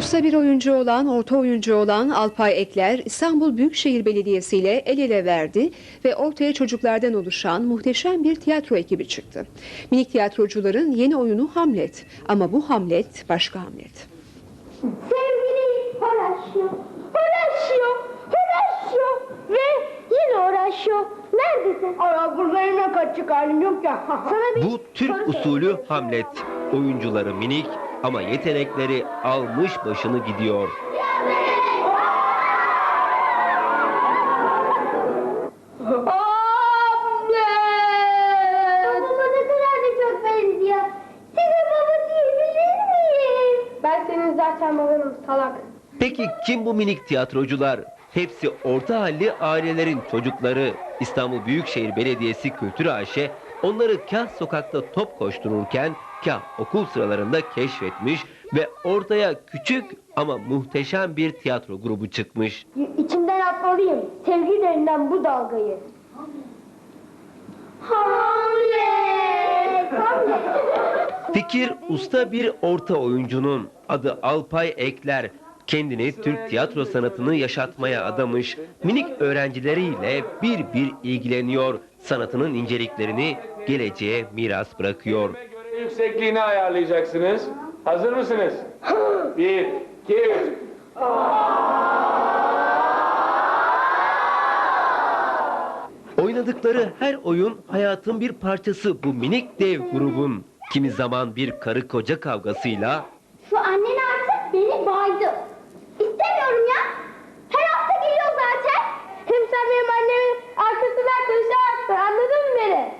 Usta bir oyuncu olan, orta oyuncu olan Alpay Ekler, İstanbul Büyükşehir Belediyesi ile el ele verdi ve ortaya çocuklardan oluşan muhteşem bir tiyatro ekibi çıktı. Minik tiyatrocuların yeni oyunu Hamlet ama bu Hamlet başka Hamlet. Sevgili Horacio, Horacio, Horacio ve yine Horacio. Neredesin? Aa, buradayım ya kaçacak halim yok ya. Sana bir Bu Türk usulü. Hamlet. Oyuncuları minik ama yetenekleri almış başını gidiyor. Peki kim bu minik tiyatrocular? Hepsi orta halli ailelerin çocukları. İstanbul Büyükşehir Belediyesi Kültür AŞ onları kah sokakta top koştururken kah okul sıralarında keşfetmiş ve ortaya küçük ama muhteşem bir tiyatro grubu çıkmış. İçimden atmalıyım. Sevgi denilen bu dalgayı. Hamlet! Fikir usta bir orta oyuncunun adı Alpay Ekler. Kendini Türk tiyatro sanatını yaşatmaya adamış. Minik öğrencileriyle bir bir ilgileniyor. Sanatının inceliklerini geleceğe miras bırakıyor. Yüksekliğini ayarlayacaksınız. Hazır mısınız? Bir, iki, üç. Oynadıkları her oyun hayatın bir parçası bu minik dev grubun. Kimi zaman bir karı koca kavgasıyla, Şu annen artık beni baydı. İstemiyorum ya. Her hafta geliyor zaten. Hem sen benim annemin arkasından koşarsın. Anladın mı beni?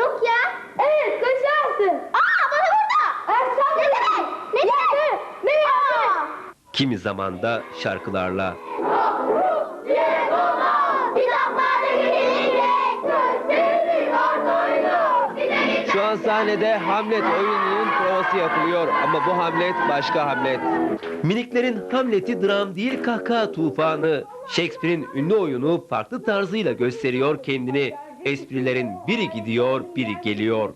Yok ya. Evet koşarsın. Aa bana burada. Evet, sen ne demek? Ne demek? Ne demek? Kimi zaman da şarkılarla. Şu an sahnede Hamlet oyununun provası yapılıyor ama bu Hamlet başka Hamlet. Miniklerin Hamlet'i dram değil kahkaha tufanı. Shakespeare'in ünlü oyunu farklı tarzıyla gösteriyor kendini. Esprilerin biri gidiyor, biri geliyor.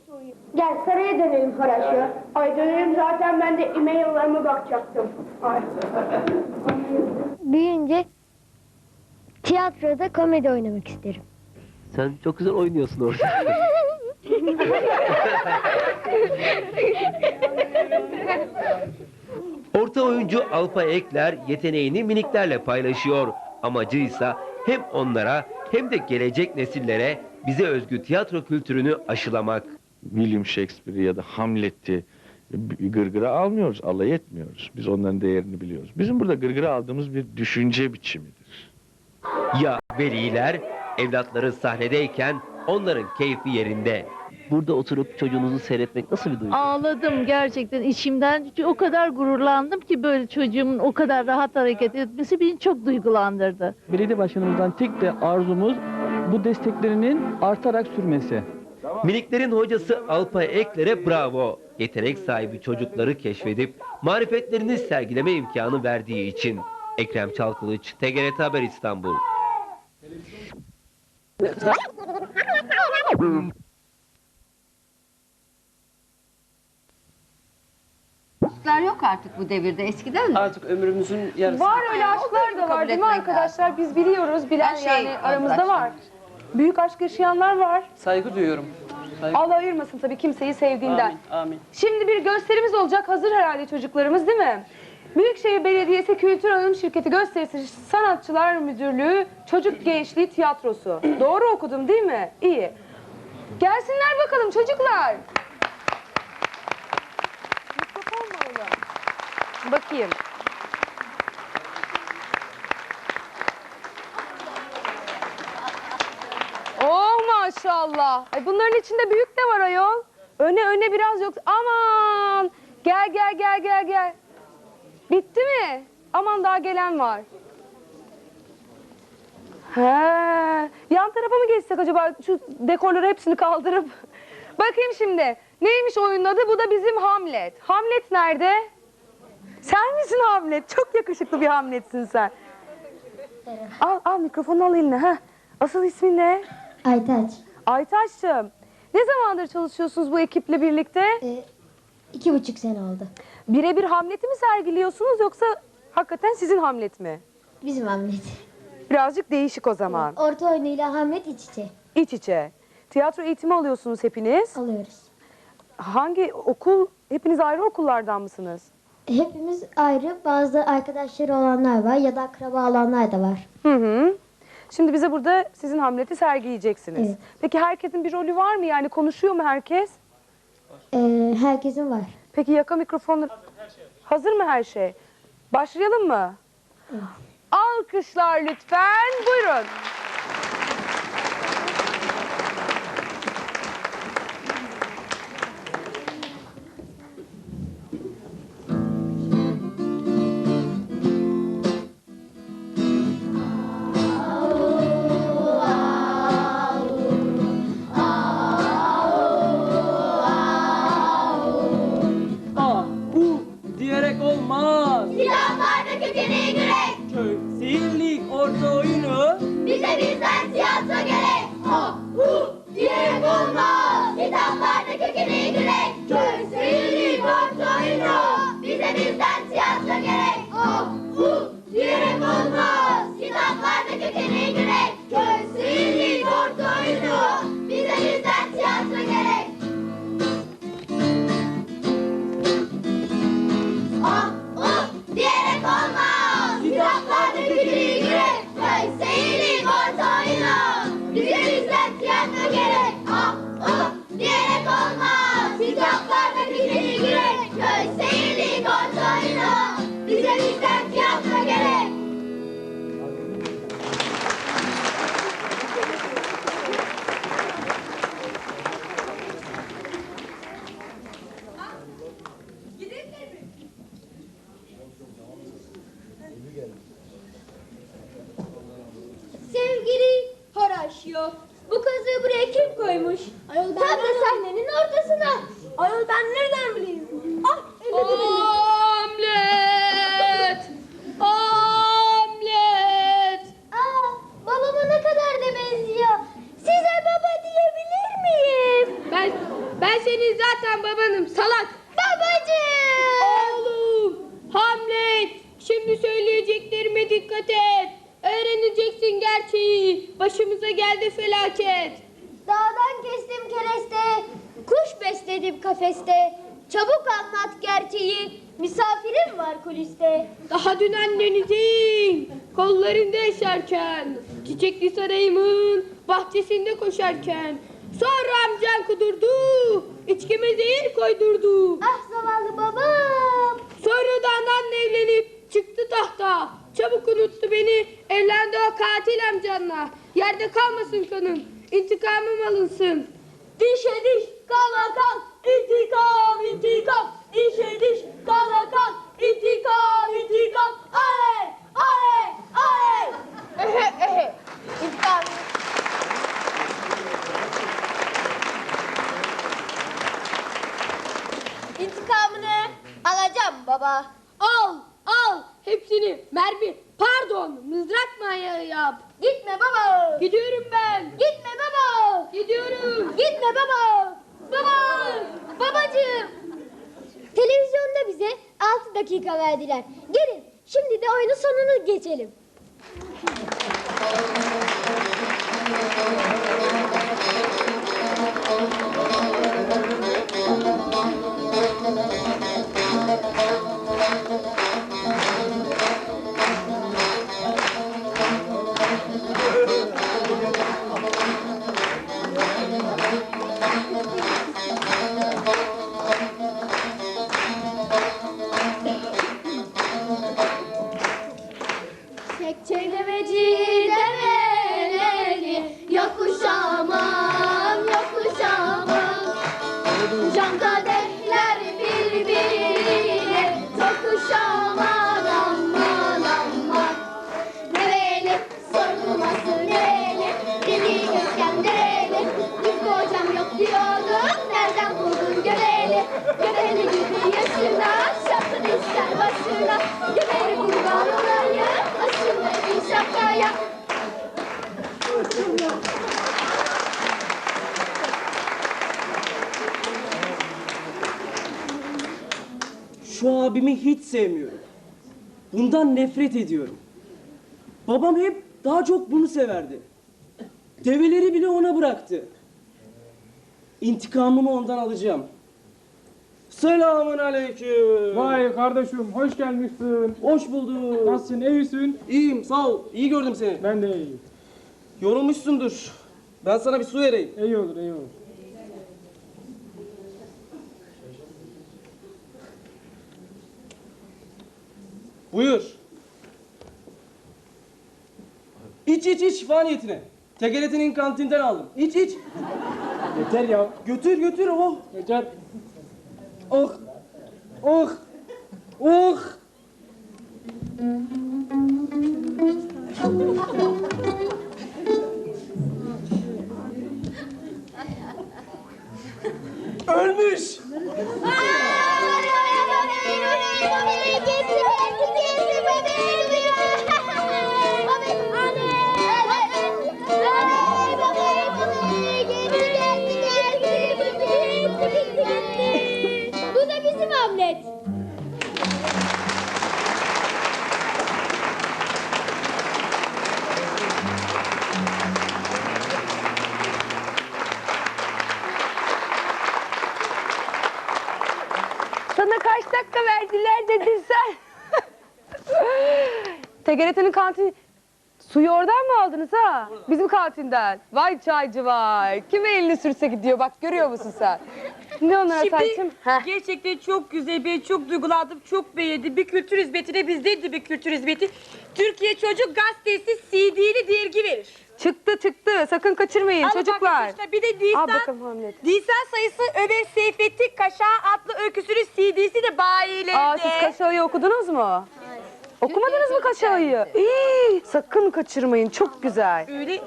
Gel saraya dönelim Horacio. Ay dönerim zaten ben de e-maillerime bakacaktım. Ay. Büyüyünce tiyatroda komedi oynamak isterim. Sen çok güzel oynuyorsun orada. Orta oyuncu Alpa Ekler yeteneğini miniklerle paylaşıyor. Amacıysa hem onlara hem de gelecek nesillere bize özgü tiyatro kültürünü aşılamak. William Shakespeare'i ya da Hamlet'i gırgıra almıyoruz, alay etmiyoruz. Biz onların değerini biliyoruz. Bizim burada gırgıra aldığımız bir düşünce biçimidir. Ya veliler evlatları sahnedeyken onların keyfi yerinde. Burada oturup çocuğunuzu seyretmek nasıl bir duygu? Ağladım gerçekten içimden. O kadar gururlandım ki böyle çocuğumun o kadar rahat hareket etmesi beni çok duygulandırdı. Belediye başkanımızdan tek de arzumuz bu desteklerinin artarak sürmesi. Miniklerin hocası Alpay Ekler'e bravo. Yetenek sahibi çocukları keşfedip marifetlerini sergileme imkanı verdiği için. Ekrem Çalkılıç, TGRT Haber İstanbul. Aşklar yok artık bu devirde. Eskiden mi? Artık ömrümüzün yarısı. Var öyle aşklar da var değil mi arkadaşlar? Biz biliyoruz, bilen şey yani aramızda var. Büyük aşk yaşayanlar var. Saygı duyuyorum. Saygı. Allah ayırmasın tabii kimseyi sevdiğinden. Amin. Amin. Şimdi bir gösterimiz olacak. Hazır herhalde çocuklarımız değil mi? Büyükşehir Belediyesi Kültür Anonim Şirketi Gösterisi Sanatçılar Müdürlüğü Çocuk Gençliği Tiyatrosu. Doğru okudum değil mi? İyi. Gelsinler bakalım çocuklar. Mikrofon mu? Bakayım. Maşallah. Ay bunların içinde büyük de var ayol. Öne öne biraz yok. Aman. Gel gel gel gel gel. Bitti mi? Aman daha gelen var. He. Yan tarafa mı geçsek acaba şu dekorları hepsini kaldırıp? Bakayım şimdi. Neymiş oyunun adı? Bu da bizim Hamlet. Hamlet nerede? Sen misin Hamlet? Çok yakışıklı bir Hamlet'sin sen. Al al mikrofonu al eline. Heh. Asıl ismin ne? Aytaç. Aytaç'cığım. Ne zamandır çalışıyorsunuz bu ekiple birlikte? e, İki buçuk sene oldu. Birebir Hamlet'i mi sergiliyorsunuz yoksa hakikaten sizin Hamlet mi? Bizim Hamlet. Birazcık değişik o zaman. Orta oyunuyla Hamlet iç içe İç içe. Tiyatro eğitimi alıyorsunuz hepiniz. alıyoruz. Hangi okul? Hepiniz ayrı okullardan mısınız? Hepimiz ayrı. Bazı arkadaşları olanlar var ya da akraba olanlar da var. Hı hı. Şimdi bize burada sizin Hamlet'i sergileyeceksiniz. Evet. Peki herkesin bir rolü var mı? Yani konuşuyor mu herkes? Ee, herkesin var. Peki yaka mikrofonu... Hazır mı her şey? Başlayalım mı? Alkışlar lütfen. Buyurun. U diyerek olmaz. Silahlarda kökeni yürek. Köy, seyirlik, orta oyunu. Senin zaten babanım salak. Babacığım! Oğlum Hamlet şimdi söyleyeceklerime dikkat et. Öğreneceksin gerçeği. Başımıza geldi felaket. Dağdan kestim kereste, kuş besledim kafeste. Çabuk anlat gerçeği, misafirim var kuliste. Daha dün annenizin kollarında yaşarken, çiçekli sarayımın bahçesinde koşarken, sonra amcan kudurdu, içkime zehir koydurdu. Ah zavallı babam. Sonra da ananla evlenip çıktı tahta. Çabuk unuttu beni, evlendi o katil amcanla. Yerde kalmasın kanım, intikamım alınsın. Dişe diş, kana kan, intikam, intikam. Dişe diş, kana kan, intikam, intikam. Ay, ay, ay. Ehe, ehe. İntikam. İntikamını alacağım baba. Al, al, hepsini mermi, pardon, mızrak manyağı yap. Gitme baba. Gidiyorum ben, Gitme baba. gidiyorum. Gitme baba. Baba. Babacığım. Televizyonda bize 6 dakika verdiler. Gelin şimdi de oyunun sonunu geçelim. Abimi hiç sevmiyorum. Bundan nefret ediyorum. Babam hep daha çok bunu severdi. Develeri bile ona bıraktı. İntikamımı ondan alacağım. Selamun aleyküm. Vay kardeşim hoş gelmişsin. Hoş bulduk. Nasılsın iyi misin? İyiyim sağ ol. İyi gördüm seni. Ben de iyiyim. Yorulmuşsundur. Ben sana bir su vereyim. İyi olur iyi olur. Buyur. İç iç iç şifa niyetine. Tegeletinin kantinden aldım. İç iç. Yeter ya. Götür götür oh. Yeter. Oh. Oh. Oh. Ölmüş. Bu TGRT'nin kantin... Suyu oradan mı aldınız ha? Bizim kantinden. Vay çaycı vay. Kime elini sürse gidiyor bak görüyor musun sen? Ne onlara saçım? Heh. Gerçekten çok güzel, ben çok duygulandım, çok beğendim. Bir kültür hizmetine bizden de bir kültür hizmeti. Türkiye Çocuk Gazetesi CD'li dergi verir. Çıktı çıktı sakın kaçırmayın Al çocuklar. işte, bir de Al Nisan, bakalım Hamlet. Nisan sayısı Ömer Seyfettin Kaşağı adlı öyküsünün CD'si de bayilerde. Aa siz Kaşağı'yı okudunuz mu? Okumadınız mı Kaşağı'yı? İyi, sakın kaçırmayın çok güzel. Öyle.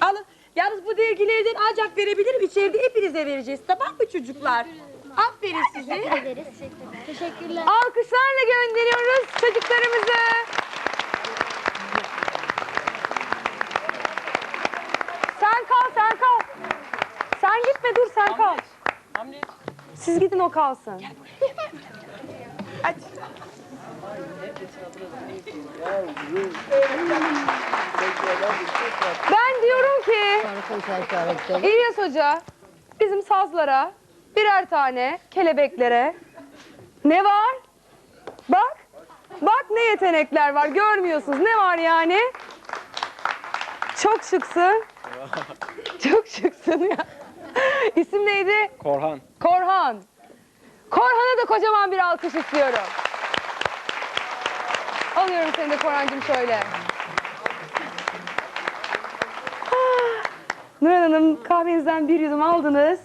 Alın. Yalnız bu dergilerden ancak verebilirim. İçeride hepinize vereceğiz. Tamam mı çocuklar? Aferin size. Teşekkürler. Alkışlarla gönderiyoruz çocuklarımızı. Sen kal, sen kal. Sen gitme dur, sen kal. Siz gidin o kalsın. Ben diyorum ki İlyas Hoca bizim sazlara birer tane kelebeklere ne var? Bak. Bak ne yetenekler var görmüyorsunuz. Ne var yani? Çok şıksın. Çok şıksın ya. İsim neydi? Korhan. Korhan. Kocaman bir alkış istiyorum. Alıyorum seni de Korhan'cığım şöyle. Ah, Nurhan Hanım kahvenizden bir yudum aldınız.